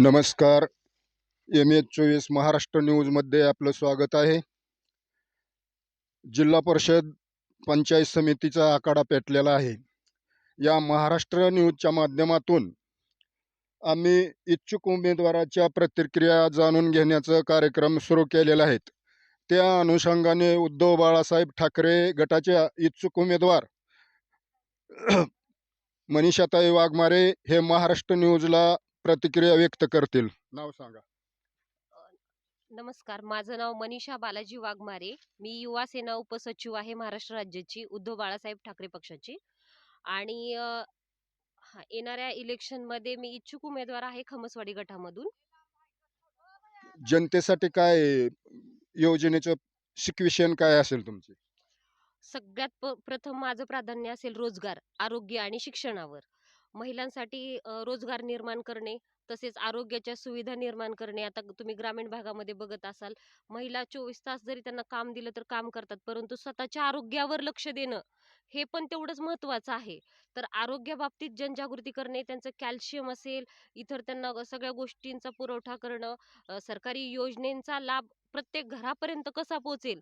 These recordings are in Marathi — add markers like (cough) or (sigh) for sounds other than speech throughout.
नमस्कार. एम एच चोवीस महाराष्ट्र न्यूजमध्ये आपलं स्वागत आहे. जिल्हा परिषद पंचायत समितीचा आखाडा पेटलेला आहे. या महाराष्ट्र न्यूजच्या माध्यमातून आम्ही इच्छुक उमेदवाराच्या प्रतिक्रिया जाणून घेण्याचा कार्यक्रम सुरू केलेला आहेत त्या अनुषंगाने उद्धव बाळासाहेब ठाकरे गटाच्या इच्छुक उमेदवार (clears throat) मनीषाताई वाघमारे हे महाराष्ट्र न्यूजला प्रतिक्रिया व्यक्त करतील. नाव सांगा. नमस्कार. माझं नाव मनीषा बालाजी वाघमारे. मी युवा सेना उपसचिव आहे महाराष्ट्र राज्याची उद्धव बाळासाहेब ठाकरे पक्षाची. आणि येणाऱ्या इलेक्शनमध्ये मी इच्छुक उमेदवार आहे खमसवाडी गटामधून. जनतेसाठी काय योजनेचं शिकविषण काय असेल तुमचे? सगळ्यात प- प्रथम माझं प्राधान्य असेल रोजगार आरोग्य आणि शिक्षणावर. महिलांसाठी रोजगार निर्माण करणे तसेच आरोग्याच्या सुविधा निर्माण करणे. आता तुम्ही ग्रामीण भागामध्ये बघत असाल महिला चोवीस तास जरी त्यांना काम दिलं तर काम करतात परंतु स्वतःच्या आरोग्यावर लक्ष देणं हे पण तेवढंच महत्वाचं आहे. तर आरोग्याबाबतीत जनजागृती करणे त्यांचं कॅल्शियम असेल इतर त्यांना सगळ्या गोष्टींचा पुरवठा करणं सरकारी योजनेचा लाभ प्रत्येक घरापर्यंत कसा पोहोचेल?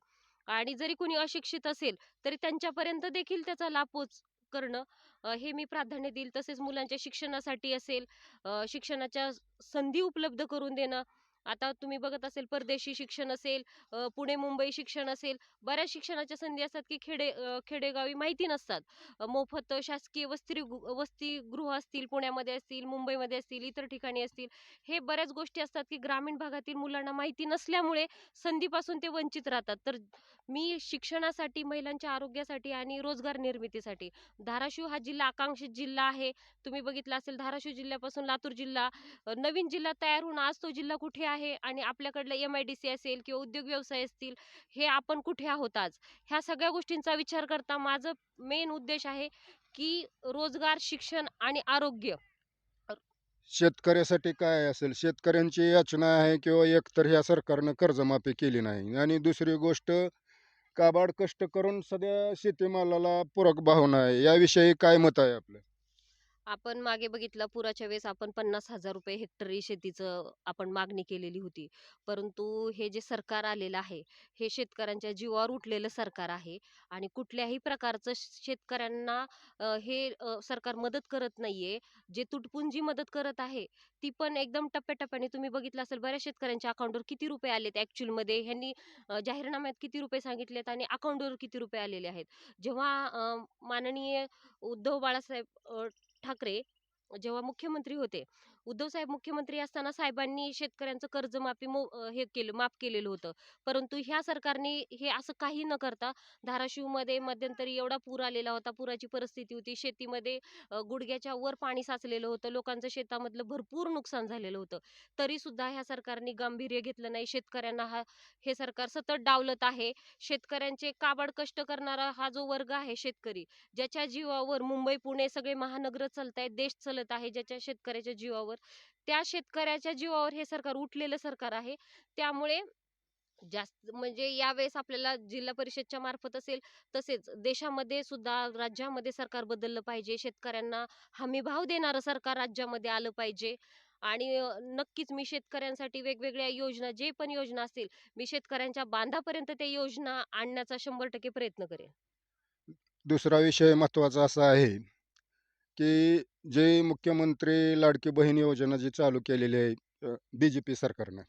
आणि जरी कोणी अशिक्षित असेल तरी त्यांच्यापर्यंत देखील त्याचा लाभ पोच करणं हे मी प्राधान्य देईल. तसेच मुलांच्या शिक्षणासाठी असेल शिक्षणाच्या संधी उपलब्ध करून देणं. आता तुम्ही बघत असेल परदेशी शिक्षण असेल पुणे मुंबई शिक्षण असेल बऱ्याच शिक्षणाच्या संधी असतात की खेडे खेडेगावी माहिती नसतात. मोफत शासकीय वस्ती वसतिगृह असतील पुण्यामध्ये असतील मुंबईमध्ये असतील इतर ठिकाणी असतील हे बऱ्याच गोष्टी असतात की ग्रामीण भागातील मुलांना माहिती नसल्यामुळे संधीपासून ते वंचित राहतात. तर मी शिक्षणासाठी महिलांच्या आरोग्यासाठी आणि रोजगार निर्मितीसाठी. धाराशिव हा जिल्हा आकांक्षित जिल्हा आहे. तुम्ही बघितलं असेल धाराशिव जिल्ह्यापासून लातूर जिल्हा नवीन जिल्हा तयार होऊन आज तो जिल्हा कुठे आहे आणि आपल्याकडलं एम आय डी सी असेल किंवा उद्योग व्यवसाय असतील हे आपण कुठे आहोत आज? ह्या सगळ्या गोष्टींचा विचार करता माझं मेन उद्देश आहे की रोजगार शिक्षण आणि आरोग्य. शेतकऱ्यासाठी काय असेल? शेतकऱ्यांची याचना आहे किंवा एकतर ह्या सरकारनं कर्जमाफी केली नाही. आणि दुसरी गोष्ट काबाड कष्ट करून सध्या शेतीमालाला पूरक भाव नाही. याविषयी काय मत आहे आपलं? आपण मागे बघितलं पुराच्या वेळेस आपण पन्नास हजार रुपये हेक्टरी शेतीचं आपण मागणी केलेली होती. परंतु हे जे सरकार आलेलं आहे हे शेतकऱ्यांच्या जीवावर उठलेलं सरकार आहे आणि कुठल्याही प्रकारचं श- शेतकऱ्यांना हे सरकार मदत करत नाहीये. जे तुटपुंजी मदत करत आहे ती पण एकदम टप्प्याटप्प्याने तुम्ही बघितलं असेल बऱ्याच शेतकऱ्यांच्या अकाउंटवर किती रुपये आलेत ॲक्च्युअलमध्ये ह्यांनी जाहीरनाम्यात किती रुपये सांगितलेत आणि अकाउंटवर किती रुपये आलेले आहेत. जेव्हा माननीय उद्धव बाळासाहेब ठाकरे जेव्हा मुख्यमंत्री होते उद्धव साहेब मुख्यमंत्री असताना साहेबांनी शेतकऱ्यांचं कर्जमाफी मो हे केलं माफ केलेलं होतं. परंतु ह्या सरकारने हे असं काही न करता धाराशिवमध्ये मध्यंतरी एवढा पूर आलेला होता पुराची परिस्थिती होती शेतीमध्ये गुडघ्याच्या वर पाणी साचलेलं होतं लोकांचं शेतामधलं भरपूर नुकसान झालेलं होतं. तरी सुद्धा ह्या सरकारने गांभीर्य घेतलं नाही शेतकऱ्यांना हा हे सरकार सतत डावलत आहे. शेतकऱ्यांचे काबाड कष्ट करणारा हा जो वर्ग आहे शेतकरी ज्याच्या जीवावर मुंबई पुणे सगळे महानगर चालत आहेत देश चालत आहे ज्याच्या शेतकऱ्याच्या जीवावर. त्या शेतकऱ्याच्या जीवावर हे सरकार उठलेलं सरकार आहे. त्यामुळे जास्त म्हणजे यावेळेस आपल्याला जिल्हा परिषदच्या मार्फत असेल तसेच देशामध्ये सुद्धा राज्यामध्ये सरकार बदललं पाहिजे. शेतकऱ्यांना हमी भाव देणारं सरकार राज्यामध्ये आलं पाहिजे. आणि नक्कीच मी शेतकऱ्यांसाठी वेगवेगळ्या योजना जे पण योजना असतील मी शेतकऱ्यांच्या बांधापर्यंत त्या योजना आणण्याचा शंभर टक्के प्रयत्न करेन. दुसरा विषय महत्त्वाचा असा आहे की जे मुख्यमंत्री लाडकी बहीण योजना जी चालू केलेली आहे बी जे पी सरकारनं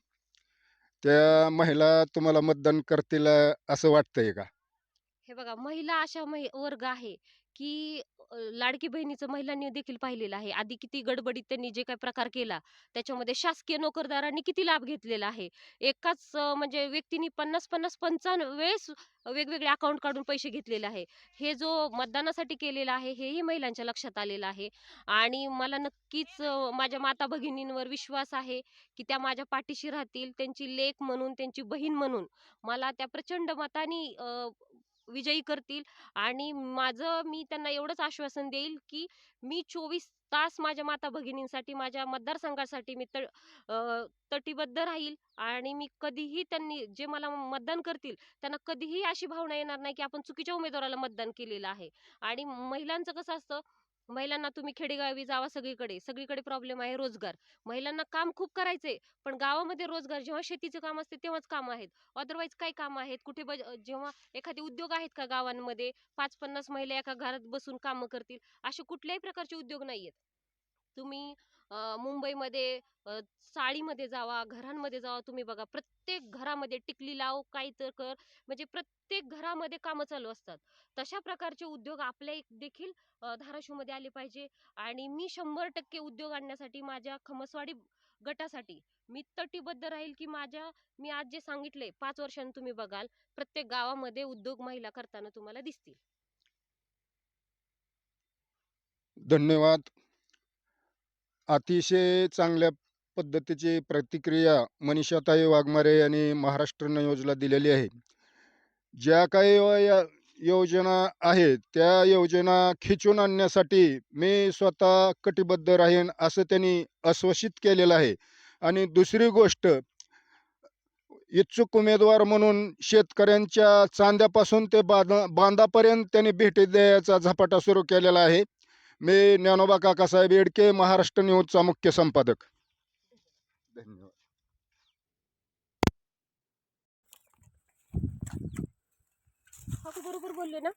त्या महिला तुम्हाला मतदान करतील असं वाटतंय का? हे बघा महिला अशा महि- वर्ग आहे की अ, लाडकी बहिणीचं महिलांनी देखील पाहिलेलं आहे. आधी किती गडबडीत त्यांनी जे काही प्रकार केला त्याच्यामध्ये शासकीय नोकरदारांनी किती लाभ घेतलेला आहे? एकाच अ, म्हणजे व्यक्तीनी पन्नास पन्नास पंचावन्न वेळेस वेगवेगळे अकाउंट काढून पैसे घेतलेले आहे. हे जो मतदानासाठी केलेला आहे हेही महिलांच्या लक्षात आलेलं आहे. आणि मला नक्कीच अ, माझ्या माता भगिनींवर विश्वास आहे की त्या माझ्या पाठीशी राहतील. त्यांची लेक म्हणून त्यांची बहीण म्हणून. मला त्या प्रचंड मतानी अ, विजयी करतील. आणि माझं मी त्यांना एवढंच आश्वासन देईल की मी चोवीस तास माझ्या माता भगिनींसाठी माझ्या मतदारसंघासाठी मी त तटीबद्ध राहील. आणि मी कधीही त्यांनी जे मला मतदान करतील त्यांना कधीही अशी भावना येणार नाही की आपण चुकीच्या उमेदवाराला मतदान केलेलं आहे. आणि महिलांचं कसं असतं महिलांना तुम्ही खेडेगावी जावा सगळीकडे सगळीकडे प्रॉब्लेम आहे रोजगार. महिलांना काम खूप करायचंय पण गावामध्ये रोजगार जेव्हा शेतीचं काम असते तेव्हाच काम आहेत. अदरवाईज काय काम आहेत? कुठे बज जेव्हा एखादे उद्योग आहेत का गावांमध्ये पाच पन्नास महिला एका घरात बसून कामं करतील असे कुठल्याही प्रकारचे उद्योग नाही आहेत तुम्ही मुंबईमध्ये अ, चाळीमध्ये जावा घरांमध्ये जावा तुम्ही बघा प्रत्येक घरामध्ये टिकली लाव काही तर कर म्हणजे प्रत्येक घरामध्ये कामं चालू असतात. तशा प्रकारचे उद्योग आपल्या देखील धाराशिवमध्ये आले पाहिजे आणि मी शंभर टक्के उद्योग आणण्यासाठी माझ्या खमसवाडी गटासाठी मी तटीबद्ध राहील की माझ्या मी आज जे सांगितले पाच वर्षांनी तुम्ही बघाल प्रत्येक गावामध्ये उद्योग महिला करताना तुम्हाला दिसतील. धन्यवाद. अतिशय चांगल्या पद्धतीची प्रतिक्रिया मनीषाताई वाघमारे यांनी महाराष्ट्र योजना दिलेली आहे. ज्या काही व- या योजना आहेत त्या योजना खिचून आणण्यासाठी मी स्वतः कटिबद्ध राहीन असं त्यांनी आश्वासित केलेलं आहे. आणि दुसरी गोष्ट इच्छुक उमेदवार म्हणून शेतकऱ्यांच्या चांद्यापासून ते बांधा बांधापर्यंत त्यांनी भेटी द्यायचा झपाटा सुरू केलेला आहे. मी ज्ञानोबा काकासाहेब येडके महाराष्ट्र न्यूजचा मुख्य संपादक. धन्यवाद. बरोबर बोलले ना?